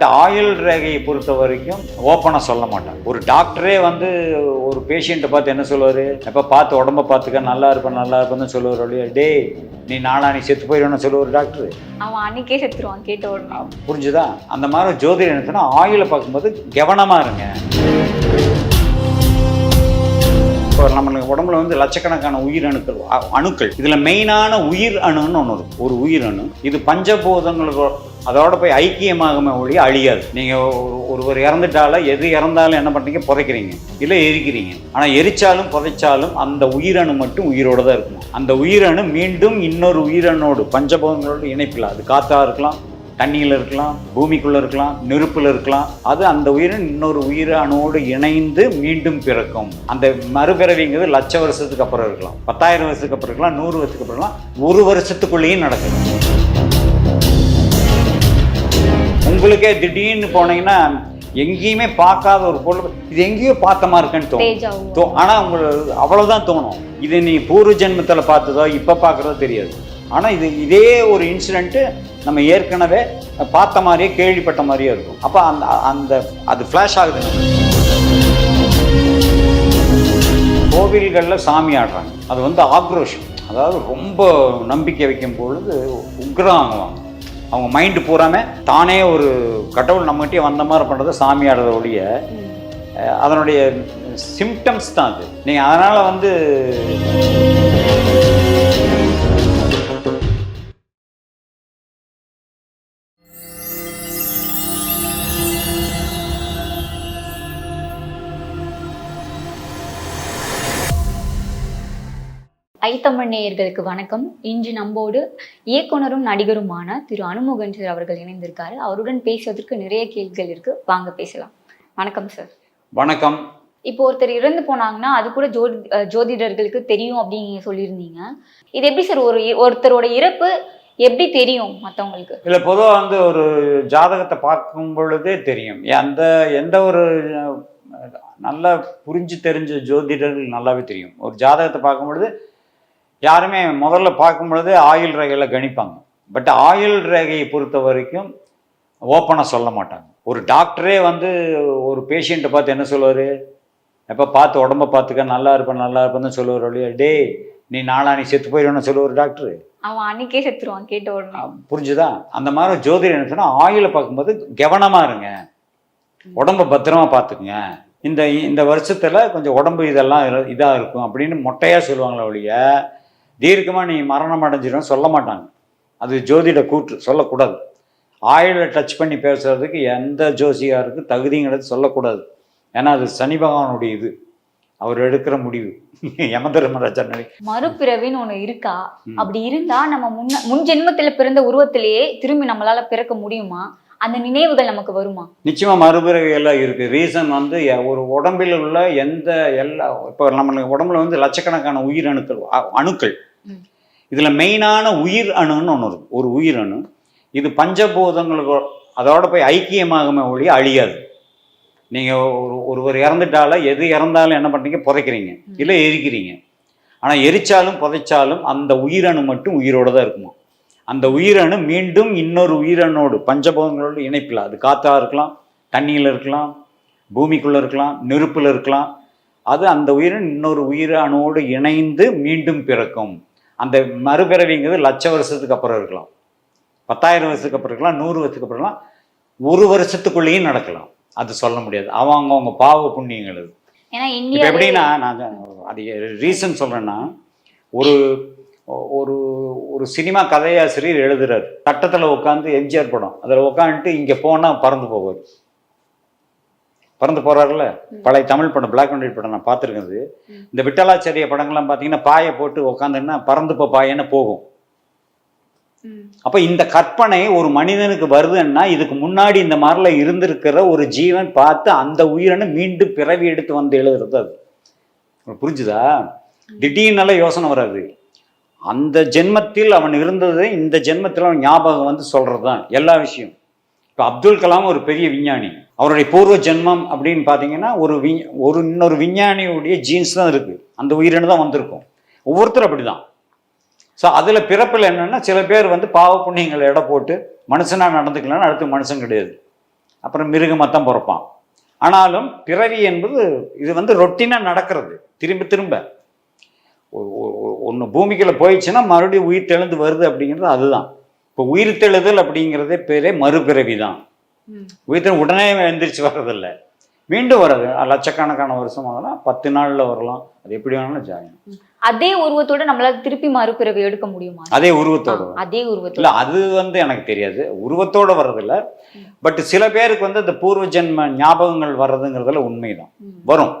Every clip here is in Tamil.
இந்த ஆயுள் ரேகையை பொறுத்த வரைக்கும் ஓப்பனாக சொல்ல மாட்டாங்க ஒரு டாக்டரே வந்து ஒரு பேஷண்ட்டை பார்த்து என்ன சொல்லுவார்? எப்போ பார்த்து உடம்ப பார்த்துக்க நல்லா இருப்பேன் நல்லா இருப்பேன்னு சொல்லுவார் ஒழிய டேய் நீ நாளா நீ செத்து போயிடுவேன்னு சொல்லுவார் டாக்டர் அவன் அன்னைக்கே செத்துருவான் கேட்ட உடனே. புரிஞ்சுதா? அந்த மாதிரி ஜோதிடம் என்ன சொன்னா ஆயுளை பார்க்கும்போது கவனமாக இருங்க. இப்போ நம்மளுக்கு உடம்புல வந்து லட்சக்கணக்கான உயிர் அணுக்கள் அணுக்கள். இதில் மெயினான உயிர் அணுன்னு ஒன்று இருக்கும் ஒரு உயிர் அணு. இது பஞ்சபூதங்களுக்கு அதோட போய் ஐக்கியமாகுமே ஒழிய அழியாது. நீங்கள் ஒருவர் இறந்துட்டால எது இறந்தாலும் என்ன பண்ணுறீங்க புதைக்கிறீங்க. இல்லை எரிக்கிறீங்க. ஆனால் எரிச்சாலும் புதைச்சாலும் அந்த உயிரணு மட்டும் உயிரோடு தான் இருக்கும்? அந்த உயிரணு மீண்டும் இன்னொரு உயிரனோடு பஞ்சபூதங்களோடு இணைப்பில். அது காற்றா இருக்கலாம் தண்ணியில் இருக்கலாம் பூமிக்குள்ளே இருக்கலாம் நெருப்பில் இருக்கலாம். அது அந்த உயிரின் இன்னொரு உயிரணோடு இணைந்து மீண்டும் பிறக்கும். அந்த மறுபிறவிங்கிறது லட்ச வருஷத்துக்கு அப்புறம் இருக்கலாம். பத்தாயிரம் வருஷத்துக்கு அப்புறம் இருக்கலாம் நூறு வருஷத்துக்கு அப்புறம் இருக்கலாம். ஒரு வருஷத்துக்குள்ளேயும் நடக்கும். உங்களுக்கே திடீர்னு போனீங்கன்னா எங்கேயுமே பார்க்காத ஒரு பொருள் இது எங்கேயோ பார்த்த மாதிரி இருக்குன்னு தோணும். ஆனால் உங்களுக்கு அவ்வளோதான் தோணும். இது நீ பூர்வ ஜென்மத்தில் பார்த்ததோ இப்போ பார்க்குறதோ தெரியாது. ஆனால் இது இதே ஒரு இன்சிடெண்ட்டு நம்ம ஏற்கனவே பார்த்த மாதிரியே கேள்விப்பட்ட மாதிரியே இருக்கும். அப்போ அந்த அந்த அது ஃப்ளாஷ் ஆகுது. கோவில்களில் சாமி ஆடுறாங்க. அது வந்து ஆக்ரோஷம். அதாவது ரொம்ப நம்பிக்கை வைக்கும் பொழுது உக்ரம் ஆகுவாங்க அவங்க மைண்டு பூராமே தானே ஒரு கடவுள் நம்மகிட்டயே வந்த மாதிரி பண்ணுறது சாமி ஆடுறத ஒழிய அதனுடைய சிம்டம்ஸ் தான் அது. நீங்கள் அதனால் வந்து ஐத்தமிழ் நேயர்களுக்கு வணக்கம். இன்று நம்மோடு இயக்குனரும் நடிகருமான திரு அனுமுகன் சார் அவர்கள் இணைந்திருக்காரு. அவருடன் பேசுவதற்கு நிறைய கேள்விகள் இருக்கு. வாங்க பேசலாம். வணக்கம் சார். வணக்கம். இப்போ ஒருத்தர் இறந்து போனாங்கன்னா அது கூட ஜோதி ஜோதிடர்களுக்கு தெரியும் அப்படின்னு சொல்லியிருந்தீங்க. இது எப்படி சார் ஒரு ஒருத்தரோட இறப்பு எப்படி தெரியும் மற்றவங்களுக்கு இல்லை பொதுவாக வந்து ஒரு ஜாதகத்தை பார்க்கும் பொழுதே தெரியும். அந்த எந்த ஒரு நல்லா புரிஞ்சு தெரிஞ்ச ஜோதிடர்கள் நல்லாவே தெரியும். ஒரு ஜாதகத்தை பார்க்கும் பொழுது யாருமே முதல்ல பார்க்கும் பொழுது ஆயுள் ரேகையில் கணிப்பாங்க. பட் ஆயுள் ரேகையை பொறுத்த வரைக்கும் ஓப்பனாக சொல்ல மாட்டாங்க. ஒரு டாக்டரே வந்து ஒரு பேஷண்ட்டை பார்த்து என்ன சொல்லுவார்? எப்போ பார்த்து உடம்ப பார்த்துக்க நல்லா இருப்பேன் நல்லா இருப்பேன்னு சொல்லுவார் ஒழிய டேய் நீ நாளா நீ செத்து போயிடுவேன்னு சொல்லுவார் டாக்டர். அவன் அன்னைக்கே செத்துருவான் கேட்ட உடனே. புரிஞ்சுதா? அந்த மாதிரி ஜோதிடம் என்ன சொன்னா ஆயுளை பார்க்கும்போது கவனமா இருங்க. உடம்ப பத்திரமா பார்த்துக்குங்க. இந்த இந்த வருஷத்துல கொஞ்சம் உடம்பு இதெல்லாம் இரு- இதா இருக்கும் அப்படின்னு மொட்டையா சொல்லுவாங்களே ஒழிய தீர்க்கமா நீ மரணம் அடைஞ்சிடும் சொல்ல மாட்டாங்க. அது ஜோதிட கூற்று சொல்லக்கூடாது. ஆயுளை டச் பண்ணி பேசுறதுக்கு எந்த ஜோசியாருக்கு தகுதிங்கிறது சொல்லக்கூடாது. ஏன்னா அது சனி பகவானுடைய இது. அவர் எடுக்கிற முடிவு. யமதர்மராஜா நினை மறுபிறவின்னு ஒண்ணு இருக்கா. அப்படி இருந்தா நம்ம முன்ன முன் ஜென்மத்துல பிறந்த உருவத்திலேயே திரும்பி நம்மளால பிறக்க முடியுமா? அந்த நினைவுகள் நமக்கு வருமா? நிச்சயமா மறுபிறவி எல்லாம் இருக்கு. ரீசன் வந்து ஒரு உடம்பில் உள்ள எந்த எல்லா இப்போ நம்மளுக்கு உடம்புல வந்து லட்சக்கணக்கான உயிர் அணுக்கள். இதுல மெயினான உயிர் அணுன்னு ஒன்று இருக்கும் ஒரு உயிர் அணு. இது பஞ்சபூதங்களுக்கு அதோட போய் ஐக்கியமாகுமே ஒழிய அழியாது. நீங்க ஒரு ஒருவர் இறந்துட்டால எது இறந்தாலும் என்ன பண்றீங்க? புதைக்கிறீங்க. இல்லை எரிக்கிறீங்க. ஆனா எரிச்சாலும் புதைச்சாலும் அந்த உயிரணு மட்டும் உயிரோட தான் இருக்குமா? அந்த உயிரணு மீண்டும் இன்னொரு உயிரனோடு பஞ்சபூதங்களோடு இணைப்பில். அது காற்றா இருக்கலாம் தண்ணியில் இருக்கலாம் பூமிக்குள்ளே இருக்கலாம் நெருப்பில் இருக்கலாம். அது அந்த உயிரின் இன்னொரு உயிரணுவோடு இணைந்து மீண்டும் பிறக்கும். அந்த மறுபிறவிங்கிறது லட்ச வருஷத்துக்கு அப்புறம் இருக்கலாம். பத்தாயிரம் வருஷத்துக்கு அப்புறம் இருக்கலாம் நூறு வருஷத்துக்கு அப்புறம் ஒரு வருஷத்துக்குள்ளேயும் நடக்கலாம். அது சொல்ல முடியாது. அவங்க அவங்க பாவ புண்ணியங்கள் அது. இப்போ எப்படின்னா நான் அது ரீசன் சொல்கிறேன்னா ஒரு ஒரு ஒரு சினிமா கதையாசிரியர் எழுதுறாரு. சட்டத்தில் உட்காந்து எம்ஜிஆர் படம். அதில் உட்காந்துட்டு இங்கே போனால் பறந்து போவார். பறந்து போறாருல பழைய தமிழ் படம் பிளாக் அண்ட் ஒயிட் படம் நான் பார்த்துருக்கிறது. இந்த விட்டலாச்சாரிய படங்கள்லாம் பார்த்தீங்கன்னா பாயை போட்டு உட்காந்துன்னா பறந்து போ பாயன்னு போகும். அப்போ இந்த கற்பனை ஒரு மனிதனுக்கு வருதுன்னா இதுக்கு முன்னாடி இந்த மாதிரிலாம் இருந்திருக்கிற ஒரு ஜீவன் பார்த்து அந்த உயிரினை மீண்டும் பிறவி எடுத்து வந்து எழுதுறது அது. புரிஞ்சுதா? திடீர்னால யோசனை வராது. அந்த ஜென்மத்தில் அவன் இருந்தது இந்த ஜென்மத்தில் அவன் ஞாபகம் வந்து சொல்கிறது தான் எல்லா விஷயம். இப்போ அப்துல் கலாம் ஒரு பெரிய விஞ்ஞானி. அவருடைய பூர்வ ஜென்மம் அப்படின்னு பார்த்தீங்கன்னா ஒரு வி ஒரு இன்னொரு விஞ்ஞானியுடைய ஜீன்ஸ் தான் இருக்குது அந்த உயிரினு தான் வந்திருக்கும். ஒவ்வொருத்தரும் அப்படி தான் ஸோ அதில் பிறப்பில் என்னென்னா சில பேர் வந்து பாவ புண்ணியங்களை எடை போட்டு மனுஷனாக நடந்துக்கலாம்னு அடுத்து மனுஷன் கிடையாது. அப்புறம் மிருகமாக தான் பிறப்பான். ஆனாலும் பிறவி என்பது இது வந்து ரொட்டீனாக நடக்கிறது. திரும்ப திரும்ப. ஒன்று பூமிக்குள்ள போயிடுச்சுன்னா மறுபடியும் உயிர் தெழுந்து வருது அப்படிங்கிறது அதுதான். இப்போ உயிர் தெழுதல் அப்படிங்கிறதே பேரே மறுபிறவி தான் உயிர் தெழு உடனே எந்திரிச்சு வர்றதில்ல. மீண்டும் வர்றது. லட்சக்கணக்கான வருஷம் ஆகலாம் பத்து நாளில் வரலாம். அது எப்படி வேணாலும் ஜாயின். அதே உருவத்தோட நம்மளால திருப்பி மறுபிறவி எடுக்க முடியுமா? அதே உருவத்தோட அதே உருவத்தோட இல்லை அது வந்து எனக்கு தெரியாது. உருவத்தோட வர்றதில்ல. பட் சில பேருக்கு வந்து இந்த பூர்வ ஜென்ம ஞாபகங்கள் வர்றதுங்கிறதுல உண்மைதான். வரும்.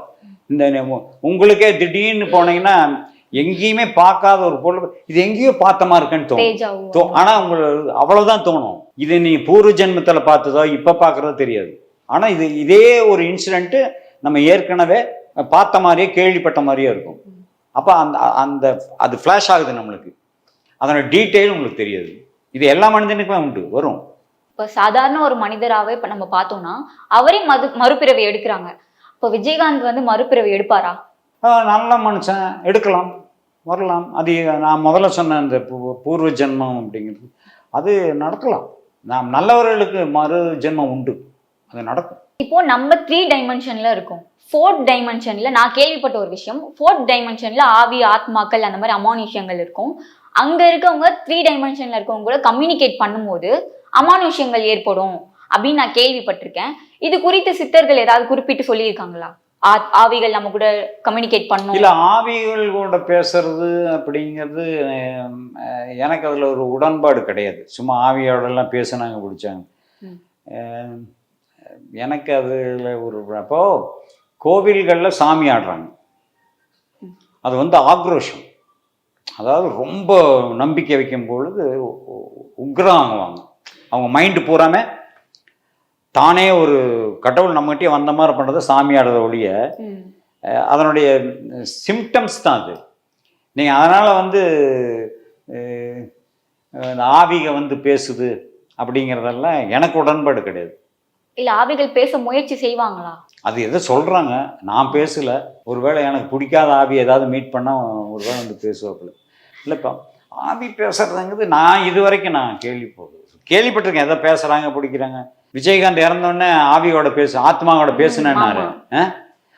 இந்த உங்களுக்கே திடீர்னு போனீங்கன்னா எங்கேயுமே பார்க்காத ஒரு பொருள். இது எங்கேயோ பார்த்த மாதிரி இருக்குன்னு தோணும். ஆனா உங்களுக்கு அவ்வளவுதான் தோணும். இது நீ பூர்வ ஜென்மத்துல பார்த்ததோ இப்ப பார்க்கறதோ தெரியாது. ஆனா இது இதே ஒரு இன்சிடென்ட் நம்ம ஏற்கனவே பார்த்த மாதிரியே கேள்விப்பட்ட மாதிரியே இருக்கும். அப்ப அந்த அந்த அது ஃப்ளாஷ் ஆகுது நம்மளுக்கு. அதனோட டீட்டெயில் உங்களுக்கு தெரியாது. இது எல்லா மனிதனுக்குமே உண்டு வரும். இப்ப சாதாரண ஒரு மனிதராவே இப்ப நம்ம பார்த்தோம்னா அவரே மது மறுபிறவி எடுக்கிறாங்க. இப்ப விஜயகாந்த் வந்து மறுபிறவி எடுப்பாரா? நல்ல மனுஷன். எடுக்கலாம். வரலாம். அது நான் முதல்ல சொன்ன அந்த பூ- பூர்வ ஜென்மம் அப்படிங்கிறது. அது நடக்கலாம். நாம் நல்லவர்களுக்கு மறு ஜென்மம் உண்டு. அது நடக்கும். இப்போ நம்ம த்ரீ டைமென்ஷன்ல இருக்கும். ஃபோர்த் டைமென்ஷன்ல நான் கேள்விப்பட்ட ஒரு விஷயம். ஃபோர்த் டைமென்ஷன்ல ஆவி ஆத்மாக்கள் அந்த மாதிரி அமானுஷியங்கள் இருக்கும். அங்க இருக்கவங்க த்ரீ டைமென்ஷன்ல இருக்கவங்க கூட கம்யூனிகேட் பண்ணும்போது அமானுஷ்யங்கள் ஏற்படும் அப்படின்னு நான் கேள்விப்பட்டிருக்கேன். இது குறித்து சித்தர்கள் ஏதாவது குறிப்பிட்டு சொல்லியிருக்காங்களா? ஆவிகள் நம்ம கூட கம்யூனிகேட் பண்ணும். இல்ல ஆவிகள் கூட பேசுறது அப்படிங்கிறது எனக்கு அதுல ஒரு உடன்பாடு கிடையாது. சும்மா ஆவியோடலாம் பேசுனாங்க பிடிச்சாங்க. எனக்கு அதுல ஒரு அப்போ கோவில்கள்ல சாமி ஆடுறாங்க. அது வந்து ஆக்ரோஷம். அதாவது ரொம்ப நம்பிக்கை வைக்கும் பொழுது உக்ரம் ஆகுவாங்க அவங்க மைண்டு பூராமே தானே ஒரு கடவுள் நம்மகிட்டயே வந்த மாதிரி பண்ணுறது சாமி ஆடுறத ஒழிய அதனுடைய சிம்டம்ஸ் தான் அது. நீங்கள் அதனால் வந்து ஆவிக வந்து பேசுது அப்படிங்கிறதெல்லாம் எனக்கு உடன்பாடு கிடையாது. இல்ல ஆவிகள் பேச முயற்சி செய்வாங்களா? அது எதோ சொல்கிறாங்க நான் பேசல. ஒருவேளை எனக்கு பிடிக்காத ஆவி ஏதாவது மீட் பண்ணால் ஒருவேளை வந்து பேசுவாப்புல. இல்லைப்பா ஆவி பேசுறதுங்கிறது நான் இது வரைக்கும் நான் கேள்வி கேள்விப்பட்டிருக்கேன். எதோ பேசுகிறாங்க பிடிக்கிறாங்க. விஜயகாந்த் இறந்தோடனே ஆவியோட பேசு ஆத்மாவோட பேசுனேன்னாரு?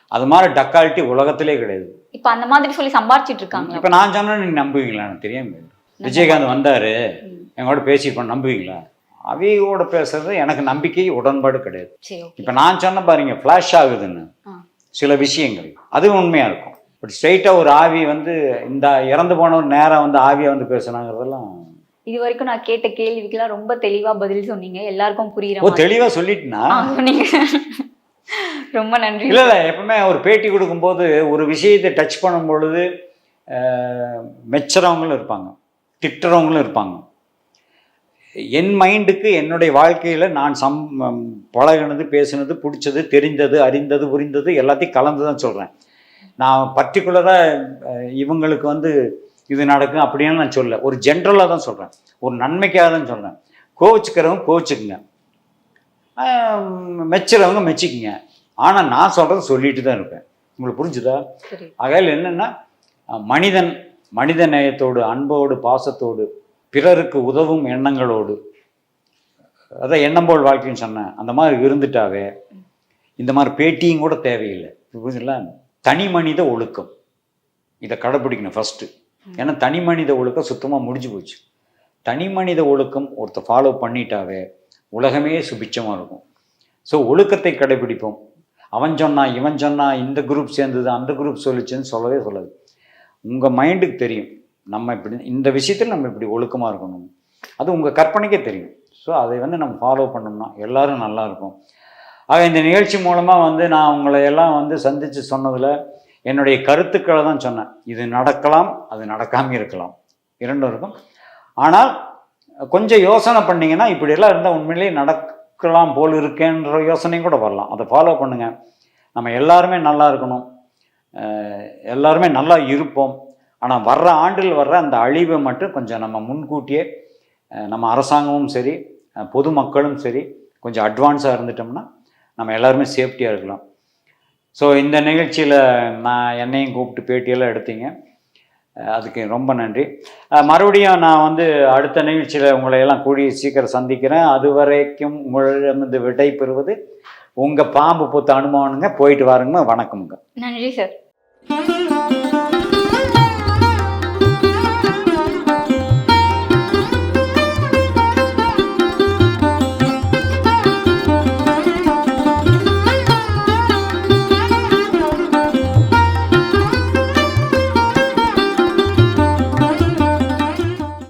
அது மாதிரி டக்காலிட்டி உலகத்திலே கிடையாது. இப்ப அந்த மாதிரி சொல்லி சம்பாரிச்சிட்டு இருக்காங்களா? இப்ப நான் சொன்னா நீங்க நம்புவீங்களா? எனக்கு தெரியாம விஜயகாந்த் வந்தாரு. எங்களோட பேசியிருப்போம் நம்புவீங்களா? அவியோட பேசுறது எனக்கு நம்பிக்கை உடன்பாடு கிடையாது. இப்ப நான் சொன்ன பாருங்க ஃப்ளாஷ் ஆகுதுன்னு. சில விஷயங்கள். அது உண்மையா இருக்கும். பட் ஸ்ட்ரைட்டா ஒரு ஆவி வந்து இந்த இறந்து போனவர் நேரா வந்து ஆவியா வந்து பேசுனாங்கிறதெல்லாம் இது வரைக்கும் நான் கேட்ட கேள்விக்கெல்லாம் ரொம்ப தெளிவா பதில் சொன்னீங்க. எல்லாருக்கும் புரியுற ஓ தெளிவா சொல்லிட்டுனா? சொன்னீங்க. ரொம்ப நன்றி. இல்ல இல்ல எப்பவுமே ஒரு பேட்டி கொடுக்கும்போது ஒரு விஷயத்தை டச் பண்ணும் பொழுது மெச்சுறவங்களும் இருப்பாங்க. திட்டுறவங்களும் இருப்பாங்க. என் மைண்டுக்கு என்னுடைய வாழ்க்கையில் நான் சம் பழகுனது பேசுனது பிடிச்சது தெரிந்தது அறிந்தது புரிந்தது எல்லாத்தையும் கலந்து தான் சொல்கிறேன் நான் பர்டிகுலராக இவங்களுக்கு வந்து இது நடக்கும் அப்படின்னு நான் சொல்ல ஒரு ஜென்ரலாக தான் சொல்கிறேன் ஒரு நன்மைக்காக தான் சொல்கிறேன் கோவிச்சுக்கிறவங்க கோவிச்சுக்குங்க. மெச்சுறவங்க மெச்சிக்குங்க. ஆனால் நான் சொல்கிறத சொல்லிட்டு தான் இருப்பேன். உங்களுக்கு புரிஞ்சுதா? ஆகையால் என்னென்னா மனிதன் மனித நேயத்தோடு அன்போடு பாசத்தோடு பிறருக்கு உதவும் எண்ணங்களோடு அதான் எண்ணம் போல் வாழ்க்கைன்னு சொன்னேன். அந்த மாதிரி இருந்துட்டாவே இந்த மாதிரி பேட்டியும் கூட தேவையில்லை. புரிஞ்சுங்களா தனி மனித ஒழுக்கம். இதை கடைப்பிடிக்கணும் ஃபஸ்ட்டு ஏன்னா தனி மனித ஒழுக்கம் சுத்தமாக முடிஞ்சு போச்சு. தனி மனித ஒழுக்கம் ஒருத்தர் ஃபாலோ பண்ணிட்டாவே உலகமே சுபிச்சமாக இருக்கும். ஸோ ஒழுக்கத்தை கடைபிடிப்போம். அவன் சொன்னா இவன் சொன்னா இந்த குரூப் சேர்ந்தது அந்த குரூப் சொல்லிச்சுன்னு சொல்லவே சொல்லாது. உங்கள் மைண்டுக்கு தெரியும். நம்ம இப்படி இந்த விஷயத்தில் நம்ம இப்படி ஒழுக்கமாக இருக்கணும். அது உங்கள் கற்பனைக்கே தெரியும். ஸோ அதை வந்து நம்ம ஃபாலோ பண்ணோம்னா எல்லாரும் நல்லா இருக்கும் ஆக இந்த நிகழ்ச்சி மூலமாக வந்து நான் உங்களை எல்லாம் வந்து சந்தித்து சொன்னதில் என்னுடைய கருத்துக்களை தான் சொன்னேன். இது நடக்கலாம் அது நடக்காமல் இருக்கலாம். இரண்டும் இருக்கும். ஆனால் கொஞ்சம் யோசனை பண்ணிங்கன்னா இப்படியெல்லாம் இருந்தால் உண்மையிலேயே நடக்கலாம் போல் இருக்கேன்ற யோசனையும் கூட வரலாம். அதை ஃபாலோ பண்ணுங்க. நம்ம எல்லாருமே நல்லா இருக்கணும். எல்லாருமே நல்லா இருப்போம். ஆனால் வர்ற ஆண்டில் வர்ற அந்த அழிவை மட்டும் கொஞ்சம் நம்ம முன்கூட்டியே நம்ம அரசாங்கமும் சரி பொதுமக்களும் சரி கொஞ்சம் அட்வான்ஸாக இருந்துட்டோம்னா நம்ம எல்லாருமே சேஃப்டியாக இருக்கலாம். ஸோ இந்த நிகழ்ச்சியில் நான் என்னையும் கூப்பிட்டு பேட்டியெல்லாம் எடுத்தீங்க. அதுக்கு ரொம்ப நன்றி. மறுபடியும் நான் வந்து அடுத்த நிகழ்ச்சியில் உங்களை எல்லாம் கூடிய சீக்கிரம் சந்திக்கிறேன். அது வரைக்கும் உங்களிடமிருந்து விடை பெறுவது உங்கள் பாம்பு பூத்த அனுமானுங்க. போயிட்டு வாருங்க. வணக்கம்ங்க. நன்றி சார்.